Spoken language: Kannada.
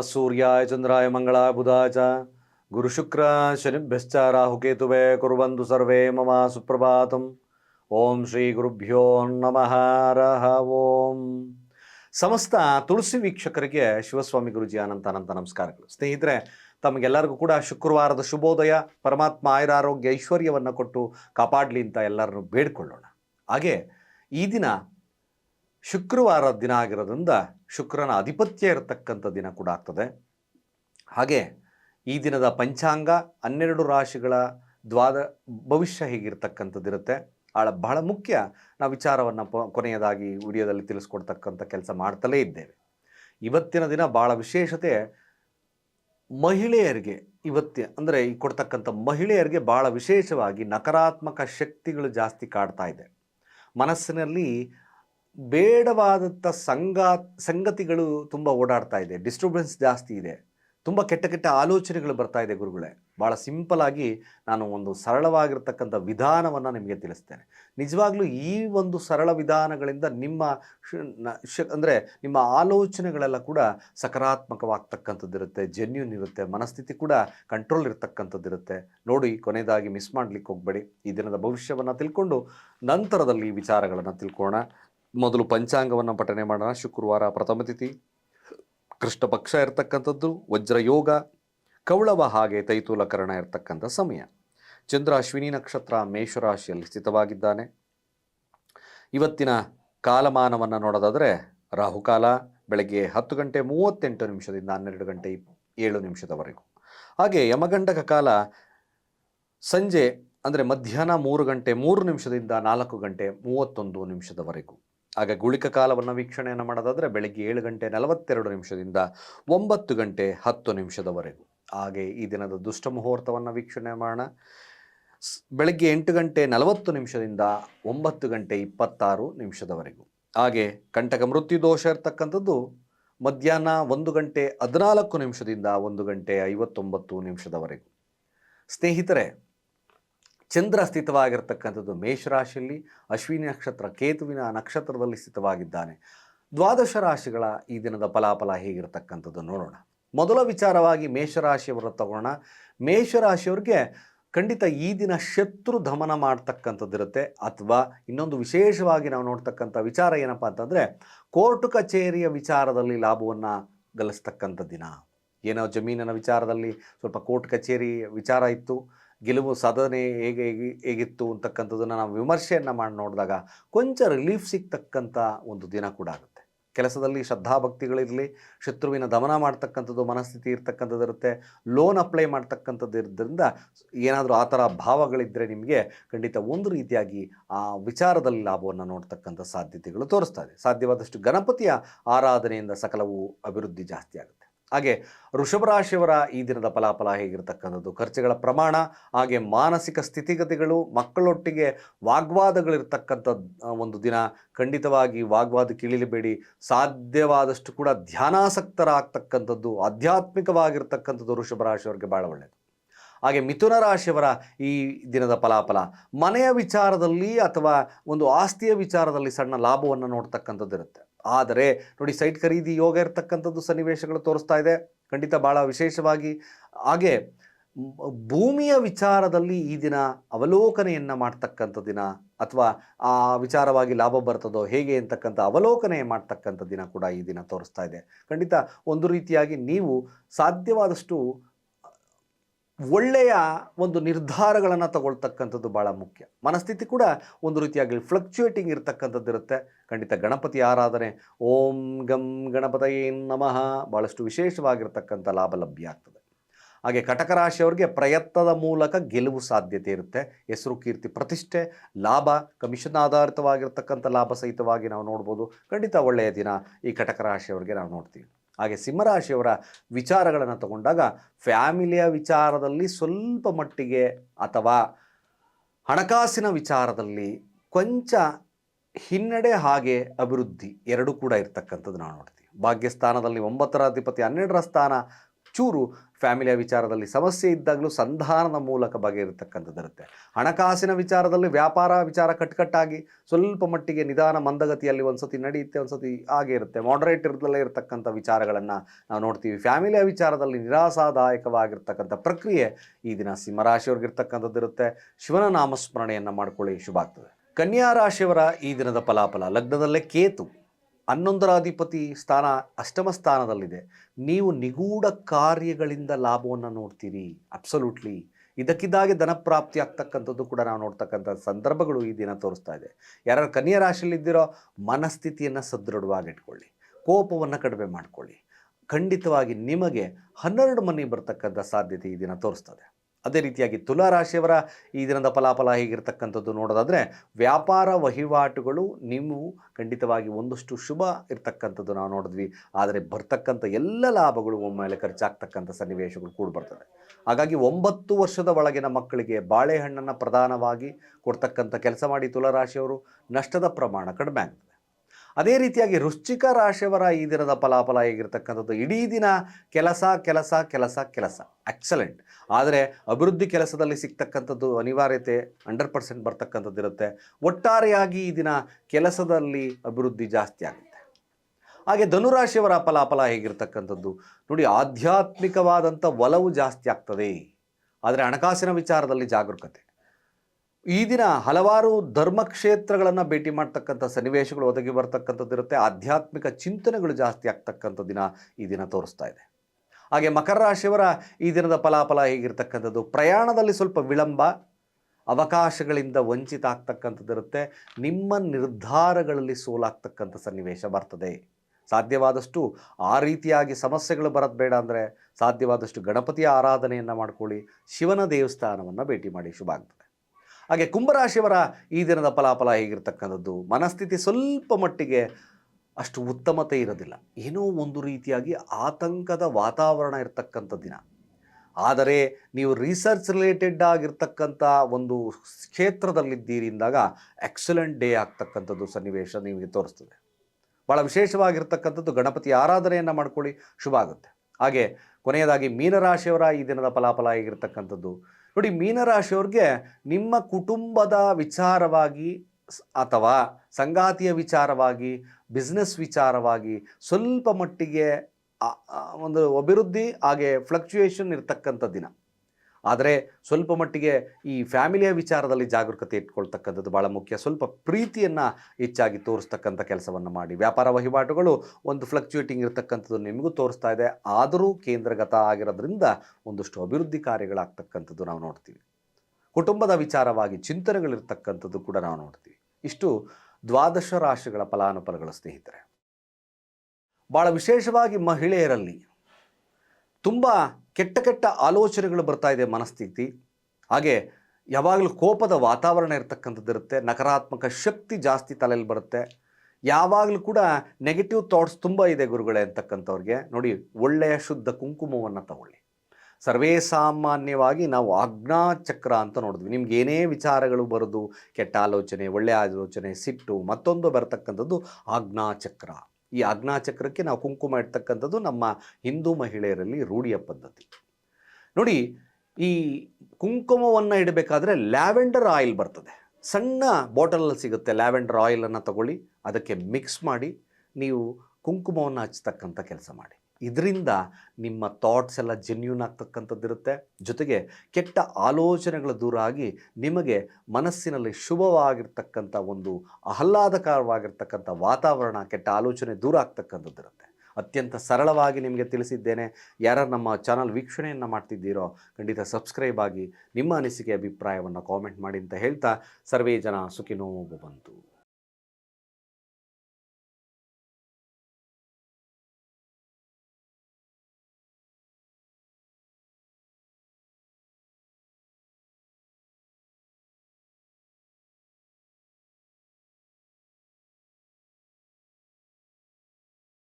ಸೂರ್ಯಾಯ ಚಂದ್ರಾಯ ಮಂಗಳಾಯ ಬುಧಾಯ ಚ ಗುರುಶುಕ್ರ ಶನಿಭ್ಯಶ್ಚ ರಾಹುಕೇತುವೆ ಕುರುವಂತು ಸರ್ವೇ ಮಮ ಸುಪ್ರಭಾತಂ ಓಂ ಶ್ರೀ ಗುರುಭ್ಯೋ ನಮಃ ರಹ ಓಂ ಸಮಸ್ತ ತುಳಸಿ ವೀಕ್ಷಕರಿಗೆ ಶಿವಸ್ವಾಮಿ ಗುರುಜಿ ಅನಂತ ಅನಂತ ನಮಸ್ಕಾರಗಳು. ಸ್ನೇಹಿತರೆ, ತಮಗೆಲ್ಲರಿಗೂ ಕೂಡ ಶುಕ್ರವಾರದ ಶುಭೋದಯ, ಪರಮಾತ್ಮ ಆಯುರಾರೋಗ್ಯ ಐಶ್ವರ್ಯವನ್ನು ಕೊಟ್ಟು ಕಾಪಾಡಲಿ ಅಂತ ಎಲ್ಲರನ್ನು ಬೇಡ್ಕೊಳ್ಳೋಣ. ಹಾಗೆ ಈ ದಿನ ಶುಕ್ರವಾರ ದಿನ ಆಗಿರೋದ್ರಿಂದ ಶುಕ್ರನ ಆಧಿಪತ್ಯ ಇರತಕ್ಕಂಥ ದಿನ ಕೂಡ ಆಗ್ತದೆ. ಹಾಗೆ ಈ ದಿನದ ಪಂಚಾಂಗ ಹನ್ನೆರಡು ರಾಶಿಗಳ ದ್ವಾದ ಭವಿಷ್ಯ ಹೇಗಿರ್ತಕ್ಕಂಥದ್ದಿರುತ್ತೆ ಆಳ ಬಹಳ ಮುಖ್ಯ. ನಾವು ವಿಚಾರವನ್ನು ಪ ಕೊನೆಯದಾಗಿ ವಿಡಿಯೋದಲ್ಲಿ ತಿಳಿಸ್ಕೊಡ್ತಕ್ಕಂಥ ಕೆಲಸ ಮಾಡ್ತಲೇ ಇದ್ದೇವೆ. ಇವತ್ತಿನ ದಿನ ಭಾಳ ವಿಶೇಷತೆ ಮಹಿಳೆಯರಿಗೆ ಇವತ್ತಿ ಅಂದರೆ ಈ ಕೊಡ್ತಕ್ಕಂಥ ಮಹಿಳೆಯರಿಗೆ ಭಾಳ ವಿಶೇಷವಾಗಿ ನಕಾರಾತ್ಮಕ ಶಕ್ತಿಗಳು ಜಾಸ್ತಿ ಕಾಡ್ತಾ ಇದೆ. ಮನಸ್ಸಿನಲ್ಲಿ ಬೇಡವಾದಂಥ ಸಂಗಾ, ಸಂಗತಿಗಳು ತುಂಬ ಓಡಾಡ್ತಾ ಇದೆ. ಡಿಸ್ಟರ್ಬೆನ್ಸ್ ಜಾಸ್ತಿ ಇದೆ. ತುಂಬ ಕೆಟ್ಟ ಕೆಟ್ಟ ಆಲೋಚನೆಗಳು ಬರ್ತಾ ಇದೆ ಗುರುಗಳೇ. ಭಾಳ ಸಿಂಪಲ್ ಆಗಿ ನಾನು ಒಂದು ಸರಳವಾಗಿರ್ತಕ್ಕಂಥ ವಿಧಾನವನ್ನು ನಿಮಗೆ ತಿಳಿಸ್ತೇನೆ. ನಿಜವಾಗ್ಲೂ ಈ ಒಂದು ಸರಳ ವಿಧಾನಗಳಿಂದ ನಿಮ್ಮ ಶ ಅಂದರೆ ನಿಮ್ಮ ಆಲೋಚನೆಗಳೆಲ್ಲ ಕೂಡ ಸಕಾರಾತ್ಮಕವಾಗ್ತಕ್ಕಂಥದ್ದಿರುತ್ತೆ ಜೆನ್ಯೂನ್ ಇರುತ್ತೆ, ಮನಸ್ಥಿತಿ ಕೂಡ ಕಂಟ್ರೋಲ್ ಇರ್ತಕ್ಕಂಥದ್ದಿರುತ್ತೆ. ನೋಡಿ, ಕೊನೆಯದಾಗಿ ಮಿಸ್ ಮಾಡ್ಲಿಕ್ಕೆ ಹೋಗಬೇಡಿ. ಈ ದಿನದ ಭವಿಷ್ಯವನ್ನು ತಿಳ್ಕೊಂಡು ನಂತರದಲ್ಲಿ ವಿಚಾರಗಳನ್ನು ತಿಳ್ಕೊಳ್ಳೋಣ. ಮೊದಲು ಪಂಚಾಂಗವನ್ನು ಪಠನೆ ಮಾಡೋಣ. ಶುಕ್ರವಾರ ಪ್ರಥಮ ತಿಥಿ. ಕೃಷ್ಣ ಪಕ್ಷ ಇರತಕ್ಕಂಥದ್ದು ವಜ್ರಯೋಗ ಕೌಳವ ಹಾಗೆ ತೈತೂಲಕರಣ ಇರತಕ್ಕಂಥ ಸಮಯ. ಚಂದ್ರ ಅಶ್ವಿನಿ ನಕ್ಷತ್ರ ಮೇಷರಾಶಿಯಲ್ಲಿ ಸ್ಥಿತವಾಗಿದ್ದಾನೆ. ಇವತ್ತಿನ ಕಾಲಮಾನವನ್ನು ನೋಡೋದಾದರೆ ರಾಹುಕಾಲ, ಬೆಳಗ್ಗೆ ಹತ್ತು ಗಂಟೆ ಮೂವತ್ತೆಂಟು ನಿಮಿಷದಿಂದ ಹನ್ನೆರಡು ಗಂಟೆ ಏಳು ನಿಮಿಷದವರೆಗೂ. ಹಾಗೆ ಯಮಗಂಡಕ ಕಾಲ ಸಂಜೆ ಅಂದರೆ ಮಧ್ಯಾಹ್ನ ಮೂರು ಗಂಟೆ ಮೂರು ನಿಮಿಷದಿಂದ ನಾಲ್ಕು ಗಂಟೆ ಮೂವತ್ತೊಂದು ನಿಮಿಷದವರೆಗೂ. ಆಗ ಗುಳಿಕ ಕಾಲವನ್ನು ವೀಕ್ಷಣೆಯನ್ನು ಮಾಡೋದಾದರೆ ಬೆಳಗ್ಗೆ ಏಳು ಗಂಟೆ ನಲವತ್ತೆರಡು ನಿಮಿಷದಿಂದ ಒಂಬತ್ತು ಗಂಟೆ ಹತ್ತು ನಿಮಿಷದವರೆಗೂ. ಹಾಗೆ ಈ ದಿನದ ದುಷ್ಟ ಮುಹೂರ್ತವನ್ನು ವೀಕ್ಷಣೆ ಮಾಡೋಣ. ಬೆಳಗ್ಗೆ ಎಂಟು ಗಂಟೆ ನಲವತ್ತು ನಿಮಿಷದಿಂದ ಒಂಬತ್ತು ಗಂಟೆ ಇಪ್ಪತ್ತಾರು ನಿಮಿಷದವರೆಗೂ. ಹಾಗೆ ಕಂಟಕ ಮೃತ್ಯು ದೋಷ ಇರ್ತಕ್ಕಂಥದ್ದು ಮಧ್ಯಾಹ್ನ ಒಂದು ಗಂಟೆ ಹದಿನಾಲ್ಕು ನಿಮಿಷದಿಂದ ಒಂದು ಗಂಟೆ ಐವತ್ತೊಂಬತ್ತು ನಿಮಿಷದವರೆಗೂ. ಸ್ನೇಹಿತರೆ ಚಂದ್ರ ಸ್ಥಿತವಾಗಿರ್ತಕ್ಕಂಥದ್ದು ಮೇಷರಾಶಿಯಲ್ಲಿ ಅಶ್ವಿನಿ ನಕ್ಷತ್ರ, ಕೇತುವಿನ ನಕ್ಷತ್ರದಲ್ಲಿ ಸ್ಥಿತವಾಗಿದ್ದಾನೆ. ದ್ವಾದಶ ರಾಶಿಗಳ ಈ ದಿನದ ಫಲಾಫಲ ಹೇಗಿರ್ತಕ್ಕಂಥದ್ದು ನೋಡೋಣ. ಮೊದಲ ವಿಚಾರವಾಗಿ ಮೇಷರಾಶಿಯವರ ತಗೋಣ. ಮೇಷರಾಶಿಯವ್ರಿಗೆ ಖಂಡಿತ ಈ ದಿನ ಶತ್ರು ದಮನ ಮಾಡ್ತಕ್ಕಂಥದ್ದಿರುತ್ತೆ ಅಥವಾ ಇನ್ನೊಂದು ವಿಶೇಷವಾಗಿ ನಾವು ನೋಡ್ತಕ್ಕಂಥ ವಿಚಾರ ಏನಪ್ಪ ಅಂತಂದರೆ, ಕೋರ್ಟ್ ಕಚೇರಿಯ ವಿಚಾರದಲ್ಲಿ ಲಾಭವನ್ನು ಗಳಿಸ್ತಕ್ಕಂಥ ದಿನ. ಏನೋ ಜಮೀನಿನ ವಿಚಾರದಲ್ಲಿ ಸ್ವಲ್ಪ ಕೋರ್ಟ್ ಕಚೇರಿ ವಿಚಾರ ಇತ್ತು. ಗೆಲುವು ಸಾಧನೆ ಹೇಗೆ ಹೇಗೆ- ಹೇಗಿತ್ತು ಅಂತಕ್ಕಂಥದ್ದನ್ನು ನಾವು ವಿಮರ್ಶೆಯನ್ನು ಮಾಡಿ ನೋಡಿದಾಗ ಕೊಂಚ ರಿಲೀಫ್ ಸಿಗ್ತಕ್ಕಂಥ ಒಂದು ದಿನ ಕೂಡ ಆಗುತ್ತೆ. ಕೆಲಸದಲ್ಲಿ ಶ್ರದ್ಧಾಭಕ್ತಿಗಳಿರಲಿ ಶತ್ರುವಿನ ದಮನ ಮಾಡ್ತಕ್ಕಂಥದ್ದು ಮನಸ್ಥಿತಿ ಇರ್ತಕ್ಕಂಥದ್ದು ಇರುತ್ತೆ ಲೋನ್ ಅಪ್ಲೈ ಮಾಡ್ತಕ್ಕಂಥದ್ದು ಇರೋದ್ರಿಂದ ಏನಾದರೂ ಆ ಥರ ಭಾವಗಳಿದ್ದರೆ ನಿಮಗೆ ಖಂಡಿತ ಒಂದು ರೀತಿಯಾಗಿ ಆ ವಿಚಾರದಲ್ಲಿ ಲಾಭವನ್ನು ನೋಡ್ತಕ್ಕಂಥ ಸಾಧ್ಯತೆಗಳು ತೋರಿಸ್ತಾ ಇದೆ. ಸಾಧ್ಯವಾದಷ್ಟು ಗಣಪತಿಯ ಆರಾಧನೆಯಿಂದ ಸಕಲವು ಅಭಿವೃದ್ಧಿ ಜಾಸ್ತಿ ಆಗುತ್ತೆ. ಹಾಗೆ ರಾಶಿಯವರ ಈ ದಿನದ ಫಲಾಫಲ ಹೇಗಿರ್ತಕ್ಕಂಥದ್ದು? ಖರ್ಚುಗಳ ಪ್ರಮಾಣ, ಹಾಗೆ ಮಾನಸಿಕ ಸ್ಥಿತಿಗತಿಗಳು, ಮಕ್ಕಳೊಟ್ಟಿಗೆ ವಾಗ್ವಾದಗಳಿರ್ತಕ್ಕಂಥ ಒಂದು ದಿನ ಖಂಡಿತವಾಗಿ ವಾಗ್ವಾದ ಇಳಿಲಿಬೇಡಿ ಸಾಧ್ಯವಾದಷ್ಟು ಕೂಡ ಧ್ಯಾನಾಸಕ್ತರಾಗ್ತಕ್ಕಂಥದ್ದು, ಆಧ್ಯಾತ್ಮಿಕವಾಗಿರ್ತಕ್ಕಂಥದ್ದು ರಾಶಿಯವರಿಗೆ ಭಾಳ ಒಳ್ಳೆಯದು ಹಾಗೆ ಮಿಥುನ ರಾಶಿಯವರ ಈ ದಿನದ ಫಲಾಫಲ, ಮನೆಯ ವಿಚಾರದಲ್ಲಿ ಅಥವಾ ಒಂದು ಆಸ್ತಿಯ ವಿಚಾರದಲ್ಲಿ ಸಣ್ಣ ಲಾಭವನ್ನು ನೋಡ್ತಕ್ಕಂಥದ್ದು ಇರುತ್ತೆ ಆದರೆ ನೋಡಿ ಸೈಟ್ ಖರೀದಿ ಯೋಗ ಇರತಕ್ಕಂಥದ್ದು ಸನ್ನಿವೇಶಗಳು ತೋರಿಸ್ತಾ ಇದೆ. ಖಂಡಿತ ಭಾಳ ವಿಶೇಷವಾಗಿ. ಹಾಗೆ ಭೂಮಿಯ ವಿಚಾರದಲ್ಲಿ ಈ ದಿನ ಅವಲೋಕನೆಯನ್ನು ಮಾಡ್ತಕ್ಕಂಥ ದಿನ ಅಥವಾ ಆ ವಿಚಾರವಾಗಿ ಲಾಭ ಬರ್ತದೋ ಹೇಗೆ ಅಂತಕ್ಕಂಥ ಅವಲೋಕನೆ ಮಾಡ್ತಕ್ಕಂಥ ದಿನ ಕೂಡ ಈ ದಿನ ತೋರಿಸ್ತಾ ಇದೆ. ಖಂಡಿತ ಒಂದು ರೀತಿಯಾಗಿ ನೀವು ಸಾಧ್ಯವಾದಷ್ಟು ಒಳ್ಳೆಯ ಒಂದು ನಿರ್ಧಾರಗಳನ್ನು ತಗೊಳ್ತಕ್ಕಂಥದ್ದು ಭಾಳ ಮುಖ್ಯ. ಮನಸ್ಥಿತಿ ಕೂಡ ಒಂದು ರೀತಿಯಾಗಿ ಫ್ಲಕ್ಚುಯೇಟಿಂಗ್ ಇರತಕ್ಕಂಥದ್ದು ಇರುತ್ತೆ. ಖಂಡಿತ ಗಣಪತಿ ಆರಾಧನೆ, ಓಂ ಗಂ ಗಣಪತಯೇ ನಮಃ ಭಾಳಷ್ಟು ವಿಶೇಷವಾಗಿರ್ತಕ್ಕಂಥ ಲಾಭ ಲಭ್ಯ ಆಗ್ತದೆ. ಹಾಗೆ ಕಟಕ ರಾಶಿಯವರಿಗೆ ಪ್ರಯತ್ನದ ಮೂಲಕ ಗೆಲುವು ಸಾಧ್ಯತೆ ಇರುತ್ತೆ. ಹೆಸರು, ಕೀರ್ತಿ, ಪ್ರತಿಷ್ಠೆ, ಲಾಭ ಕಮಿಷನ್ ಆಧಾರಿತವಾಗಿರ್ತಕ್ಕಂಥ ಲಾಭ ಸಹಿತವಾಗಿ ನಾವು ನೋಡ್ಬೋದು. ಖಂಡಿತ ಒಳ್ಳೆಯ ದಿನ ಈ ಕಟಕ ರಾಶಿಯವರಿಗೆ ನಾವು ನೋಡ್ತೀವಿ. ಹಾಗೆ ಸಿಂಹರಾಶಿಯವರ ವಿಚಾರಗಳನ್ನು ತಗೊಂಡಾಗ ಫ್ಯಾಮಿಲಿಯ ವಿಚಾರದಲ್ಲಿ ಸ್ವಲ್ಪ ಮಟ್ಟಿಗೆ ಅಥವಾ ಹಣಕಾಸಿನ ವಿಚಾರದಲ್ಲಿ ಕೊಂಚ ಹಿನ್ನಡೆ ಹಾಗೆ ಅಭಿವೃದ್ಧಿ ಎರಡೂ ಕೂಡ ಇರ್ತಕ್ಕಂಥದ್ದು ನಾವು ನೋಡ್ತೀವಿ. ಭಾಗ್ಯಸ್ಥಾನದಲ್ಲಿ ಒಂಬತ್ತರ ಅಧಿಪತಿ ಹನ್ನೆರಡರ ಸ್ಥಾನ ಚೂರು ಫ್ಯಾಮಿಲಿಯ ವಿಚಾರದಲ್ಲಿ ಸಮಸ್ಯೆ ಇದ್ದಾಗಲೂ ಸಂಧಾನದ ಮೂಲಕ ಬಗೆಹರಿತಕ್ಕಂಥದ್ದಿರುತ್ತೆ. ಹಣಕಾಸಿನ ವಿಚಾರದಲ್ಲಿ ವ್ಯಾಪಾರ ವಿಚಾರ ಕಟ್ಕಟ್ಟಾಗಿ ಸ್ವಲ್ಪ ಮಟ್ಟಿಗೆ ನಿಧಾನ ಮಂದಗತಿಯಲ್ಲಿ ಒಂದು ಸತಿ ನಡೆಯುತ್ತೆ ಒಂದು ಸತಿ ಹಾಗೆ ಇರುತ್ತೆ. ಮಾಡರೇಟ್ ಇರದಲ್ಲೇ ಇರತಕ್ಕಂಥ ವಿಚಾರಗಳನ್ನು ನಾವು ನೋಡ್ತೀವಿ. ಫ್ಯಾಮಿಲಿಯ ವಿಚಾರದಲ್ಲಿ ನಿರಾಸಾದಾಯಕವಾಗಿರ್ತಕ್ಕಂಥ ಪ್ರಕ್ರಿಯೆ ಈ ದಿನ ಸಿಂಹರಾಶಿಯವ್ರಿಗಿರ್ತಕ್ಕಂಥದ್ದಿರುತ್ತೆ. ಶಿವನ ನಾಮಸ್ಮರಣೆಯನ್ನು ಮಾಡಿಕೊಳ್ಳಿ, ಶುಭ ಆಗ್ತದೆ. ಕನ್ಯಾ ರಾಶಿಯವರ ಈ ದಿನದ ಫಲಾಫಲ, ಲಗ್ನದಲ್ಲೇ ಕೇತು. ಹನ್ನೊಂದರ ಅಧಿಪತಿ ಸ್ಥಾನ ಅಷ್ಟಮ ಸ್ಥಾನದಲ್ಲಿದೆ. ನೀವು ನಿಗೂಢ ಕಾರ್ಯಗಳಿಂದ ಲಾಭವನ್ನು ನೋಡ್ತೀರಿ. ಅಬ್ಸಲ್ಯೂಟ್ಲಿ ಇದಕ್ಕಿದ್ದಾಗೆ ಧನಪ್ರಾಪ್ತಿ ಆಗ್ತಕ್ಕಂಥದ್ದು ಕೂಡ ನಾವು ನೋಡ್ತಕ್ಕಂಥ ಸಂದರ್ಭಗಳು ಈ ದಿನ ತೋರಿಸ್ತಾ ಇದೆ. ಯಾರು ಕನ್ಯಾ ರಾಶಿಯಲ್ಲಿದ್ದಿರೋ ಮನಸ್ಥಿತಿಯನ್ನು ಸದೃಢವಾಗಿಟ್ಕೊಳ್ಳಿ. ಕೋಪವನ್ನು ಕಡಿಮೆ ಮಾಡಿಕೊಳ್ಳಿ. ಖಂಡಿತವಾಗಿ ನಿಮಗೆ ಹನ್ನೆರಡು ಮನೆ ಬರ್ತಕ್ಕಂಥ ಸಾಧ್ಯತೆ ಈ ದಿನ ತೋರಿಸ್ತದೆ ಅದೇ ರೀತಿಯಾಗಿ ತುಲಾ ರಾಶಿಯವರ ಈ ದಿನದ ಫಲಾಫಲ ಹೇಗಿರ್ತಕ್ಕಂಥದ್ದು ನೋಡೋದಾದರೆ, ವ್ಯಾಪಾರ ವಹಿವಾಟುಗಳು ನೀವು ಖಂಡಿತವಾಗಿ ಒಂದಷ್ಟು ಶುಭ ಇರ್ತಕ್ಕಂಥದ್ದು ನಾವು ನೋಡಿದ್ವಿ. ಆದರೆ ಬರ್ತಕ್ಕಂಥ ಎಲ್ಲ ಲಾಭಗಳು ಒಮ್ಮೆಲೆ ಖರ್ಚಾಗ್ತಕ್ಕಂಥ ಸನ್ನಿವೇಶಗಳು ಕೂಡ ಬರ್ತದೆ. ಹಾಗಾಗಿ ಒಂಬತ್ತು ವರ್ಷದ ಒಳಗಿನ ಮಕ್ಕಳಿಗೆ ಬಾಳೆಹಣ್ಣನ್ನು ಪ್ರಧಾನವಾಗಿ ಕೊಡ್ತಕ್ಕಂಥ ಕೆಲಸ ಮಾಡಿ ತುಲಾರಾಶಿಯವರು ನಷ್ಟದ ಪ್ರಮಾಣ ಕಡಿಮೆ ಆಗ್ತದೆ. ಅದೇ ರೀತಿಯಾಗಿ ವೃಶ್ಚಿಕ ರಾಶಿಯವರ ಈ ದಿನದ ಫಲಾಫಲ ಹೇಗಿರ್ತಕ್ಕಂಥದ್ದು? ಇಡೀ ದಿನ ಕೆಲಸ ಕೆಲಸ ಕೆಲಸ ಕೆಲಸ. ಎಕ್ಸಲೆಂಟ್ ಆದರೆ ಅಭಿವೃದ್ಧಿ ಕೆಲಸದಲ್ಲಿ ಸಿಗ್ತಕ್ಕಂಥದ್ದು ಅನಿವಾರ್ಯತೆ, ಹಂಡ್ರೆಡ್ ಪರ್ಸೆಂಟ್ ಬರ್ತಕ್ಕಂಥದ್ದು ಇರುತ್ತೆ. ಒಟ್ಟಾರೆಯಾಗಿ ಈ ದಿನ ಕೆಲಸದಲ್ಲಿ ಅಭಿವೃದ್ಧಿ ಜಾಸ್ತಿ ಆಗುತ್ತೆ. ಹಾಗೆ ಧನುರಾಶಿಯವರ ಫಲಾಫಲ ಹೇಗಿರ್ತಕ್ಕಂಥದ್ದು? ನೋಡಿ, ಆಧ್ಯಾತ್ಮಿಕವಾದಂಥ ಒಲವು ಜಾಸ್ತಿ ಆಗ್ತದೆ. ಆದರೆ ಹಣಕಾಸಿನ ವಿಚಾರದಲ್ಲಿ ಜಾಗರೂಕತೆ. ಈ ದಿನ ಹಲವಾರು ಧರ್ಮಕ್ಷೇತ್ರಗಳನ್ನು ಭೇಟಿ ಮಾಡ್ತಕ್ಕಂಥ ಸನ್ನಿವೇಶಗಳು ಒದಗಿ ಬರ್ತಕ್ಕಂಥದ್ದು ಇರುತ್ತೆ. ಆಧ್ಯಾತ್ಮಿಕ ಚಿಂತನೆಗಳು ಜಾಸ್ತಿ ಆಗ್ತಕ್ಕಂಥ ದಿನ ಈ ದಿನ ತೋರಿಸ್ತಾ ಇದೆ. ಹಾಗೆ ಮಕರ ರಾಶಿಯವರ ಈ ದಿನದ ಫಲಾಫಲ ಹೇಗಿರ್ತಕ್ಕಂಥದ್ದು? ಪ್ರಯಾಣದಲ್ಲಿ ಸ್ವಲ್ಪ ವಿಳಂಬ, ಅವಕಾಶಗಳಿಂದ ವಂಚಿತ ಆಗ್ತಕ್ಕಂಥದ್ದಿರುತ್ತೆ ನಿಮ್ಮ ನಿರ್ಧಾರಗಳಲ್ಲಿ ಸೋಲಾಗ್ತಕ್ಕಂಥ ಸನ್ನಿವೇಶ ಬರ್ತದೆ. ಸಾಧ್ಯವಾದಷ್ಟು ಆ ರೀತಿಯಾಗಿ ಸಮಸ್ಯೆಗಳು ಬರೋದು ಬೇಡ ಅಂದರೆ ಸಾಧ್ಯವಾದಷ್ಟು ಗಣಪತಿಯ ಆರಾಧನೆಯನ್ನು ಮಾಡ್ಕೊಳ್ಳಿ. ಶಿವನ ದೇವಸ್ಥಾನವನ್ನು ಭೇಟಿ ಮಾಡಿ. ಶುಭ ಆಗ್ತದೆ. ಹಾಗೆ ಕುಂಭರಾಶಿಯವರ ಈ ದಿನದ ಫಲಾಫಲ ಹೇಗಿರ್ತಕ್ಕಂಥದ್ದು? ಮನಸ್ಥಿತಿ ಸ್ವಲ್ಪ ಮಟ್ಟಿಗೆ ಅಷ್ಟು ಉತ್ತಮತೆ ಇರೋದಿಲ್ಲ. ಏನೋ ಒಂದು ರೀತಿಯಾಗಿ ಆತಂಕದ ವಾತಾವರಣ ಇರತಕ್ಕಂಥ ದಿನ. ಆದರೆ ನೀವು ರಿಸರ್ಚ್ ರಿಲೇಟೆಡ್ ಆಗಿರ್ತಕ್ಕಂಥ ಒಂದು ಕ್ಷೇತ್ರದಲ್ಲಿದ್ದೀರಿ ಅಂದಾಗ ಎಕ್ಸಲೆಂಟ್ ಡೇ ಆಗ್ತಕ್ಕಂಥದ್ದು ಸನ್ನಿವೇಶ ನಿಮಗೆ ತೋರಿಸ್ತದೆ. ಭಾಳ ವಿಶೇಷವಾಗಿರ್ತಕ್ಕಂಥದ್ದು ಗಣಪತಿ ಆರಾಧನೆಯನ್ನು ಮಾಡ್ಕೊಳ್ಳಿ, ಶುಭ ಆಗುತ್ತೆ. ಹಾಗೆ ಕೊನೆಯದಾಗಿ ಮೀನರಾಶಿಯವರ ಈ ದಿನದ ಫಲಾಫಲ ಹೇಗಿರ್ತಕ್ಕಂಥದ್ದು? ನೋಡಿ ಮೀನರಾಶಿಯವ್ರಿಗೆ ನಿಮ್ಮ ಕುಟುಂಬದ ವಿಚಾರವಾಗಿ ಅಥವಾ ಸಂಗಾತಿಯ ವಿಚಾರವಾಗಿ ಬಿಸ್ನೆಸ್ ವಿಚಾರವಾಗಿ ಸ್ವಲ್ಪ ಮಟ್ಟಿಗೆ ಒಂದು ಅಭಿವೃದ್ಧಿ ಹಾಗೆ ಫ್ಲಕ್ಚುಯೇಷನ್ ಇರತಕ್ಕಂಥ ದಿನ. ಆದರೆ ಸ್ವಲ್ಪ ಮಟ್ಟಿಗೆ ಈ ಫ್ಯಾಮಿಲಿಯ ವಿಚಾರದಲ್ಲಿ ಜಾಗರೂಕತೆ ಇಟ್ಕೊಳ್ತಕ್ಕಂಥದ್ದು ಭಾಳ ಮುಖ್ಯ. ಸ್ವಲ್ಪ ಪ್ರೀತಿಯನ್ನು ಹೆಚ್ಚಾಗಿ ತೋರಿಸ್ತಕ್ಕಂಥ ಕೆಲಸವನ್ನು ಮಾಡಿ. ವ್ಯಾಪಾರ ವಹಿವಾಟುಗಳು ಒಂದು ಫ್ಲಕ್ಚುಯೇಟಿಂಗ್ ಇರತಕ್ಕಂಥದ್ದು ನಿಮಗೂ ತೋರಿಸ್ತಾ ಇದೆ. ಆದರೂ ಕೇಂದ್ರಗತ ಆಗಿರೋದ್ರಿಂದ ಒಂದಷ್ಟು ಅಭಿವೃದ್ಧಿ ಕಾರ್ಯಗಳಾಗ್ತಕ್ಕಂಥದ್ದು ನಾವು ನೋಡ್ತೀವಿ. ಕುಟುಂಬದ ವಿಚಾರವಾಗಿ ಚಿಂತನೆಗಳಿರ್ತಕ್ಕಂಥದ್ದು ಕೂಡ ನಾವು ನೋಡ್ತೀವಿ. ಇಷ್ಟು ದ್ವಾದಶ ರಾಶಿಗಳ ಫಲಾನುಫಲಗಳು ಸ್ನೇಹಿತರೆ. ಭಾಳ ವಿಶೇಷವಾಗಿ ಮಹಿಳೆಯರಲ್ಲಿ ತುಂಬ ಕೆಟ್ಟ ಕೆಟ್ಟ ಆಲೋಚನೆಗಳು ಬರ್ತಾ ಇದೆ ಮನಸ್ಥಿತಿ. ಹಾಗೆ ಯಾವಾಗಲೂ ಕೋಪದ ವಾತಾವರಣ ಇರತಕ್ಕಂಥದ್ದು ಇರುತ್ತೆ, ನಕಾರಾತ್ಮಕ ಶಕ್ತಿ ಜಾಸ್ತಿ ತಲೆಯಲ್ಲಿ ಬರುತ್ತೆ. ಯಾವಾಗಲೂ ಕೂಡ ನೆಗೆಟಿವ್ ಥಾಟ್ಸ್ ತುಂಬ ಇದೆ ಗುರುಗಳೇ ಅಂತಕ್ಕಂಥವ್ರಿಗೆ. ನೋಡಿ, ಒಳ್ಳೆಯ ಶುದ್ಧ ಕುಂಕುಮವನ್ನು ತಗೊಳ್ಳಿ. ಸರ್ವೇ ಸಾಮಾನ್ಯವಾಗಿ ನಾವು ಆಜ್ಞಾಚಕ್ರ ಅಂತ ನೋಡಿದ್ವಿ. ನಿಮ್ಗೆ ಏನೇ ವಿಚಾರಗಳು ಬರೋದು ಕೆಟ್ಟ ಆಲೋಚನೆ ಒಳ್ಳೆಯ ಆಲೋಚನೆ, ಸಿಟ್ಟು, ಮತ್ತೊಂದು ಬರತಕ್ಕಂಥದ್ದು ಆಜ್ಞಾಚಕ್ರ ಈ ಆಜ್ಞಾಚಕ್ರಕ್ಕೆ ನಾವು ಕುಂಕುಮ ಇಡ್ತಕ್ಕಂಥದ್ದು ನಮ್ಮ ಹಿಂದೂ ಮಹಿಳೆಯರಲ್ಲಿ ರೂಢಿಯ ಪದ್ಧತಿ. ನೋಡಿ, ಈ ಕುಂಕುಮವನ್ನು ಇಡಬೇಕಾದ್ರೆ ಲ್ಯಾವೆಂಡರ್ ಆಯಿಲ್ ಬರ್ತದೆ. ಸಣ್ಣ ಬಾಟಲಲ್ಲಿ ಸಿಗುತ್ತೆ ಲ್ಯಾವೆಂಡರ್ ಆಯಿಲನ್ನು ತಗೊಳ್ಳಿ, ಅದಕ್ಕೆ ಮಿಕ್ಸ್ ಮಾಡಿ, ನೀವು ಕುಂಕುಮವನ್ನು ಹಚ್ಚತಕ್ಕಂಥ ಕೆಲಸ ಮಾಡಿ. ಇದರಿಂದ ನಿಮ್ಮ ಥಾಟ್ಸ್ ಎಲ್ಲ ಜೆನ್ಯೂನ್ ಆಗ್ತಕ್ಕಂಥದ್ದು ಇರುತ್ತೆ. ಜೊತೆಗೆ ಕೆಟ್ಟ ಆಲೋಚನೆಗಳ ದೂರ ಆಗಿ ನಿಮಗೆ ಮನಸ್ಸಿನಲ್ಲಿ ಶುಭವಾಗಿರ್ತಕ್ಕಂಥ ಒಂದು ಆಹ್ಲಾದಕರವಾಗಿರ್ತಕ್ಕಂಥ ವಾತಾವರಣ, ಕೆಟ್ಟ ಆಲೋಚನೆ ದೂರ ಆಗ್ತಕ್ಕಂಥದ್ದು ಇರುತ್ತೆ. ಅತ್ಯಂತ ಸರಳವಾಗಿ ನಿಮಗೆ ತಿಳಿಸಿದ್ದೇನೆ. ಯಾರು ನಮ್ಮ ಚಾನಲ್ ವೀಕ್ಷಣೆಯನ್ನು ಮಾಡ್ತಿದ್ದೀರೋ ಖಂಡಿತ ಸಬ್ಸ್ಕ್ರೈಬ್ ಆಗಿ ನಿಮ್ಮ ಅನಿಸಿಕೆ, ಅಭಿಪ್ರಾಯವನ್ನು ಕಾಮೆಂಟ್ ಮಾಡಿ ಅಂತ ಹೇಳ್ತಾ ಸರ್ವೇ ಜನ ಸುಖಿನೋ ಬಂತು.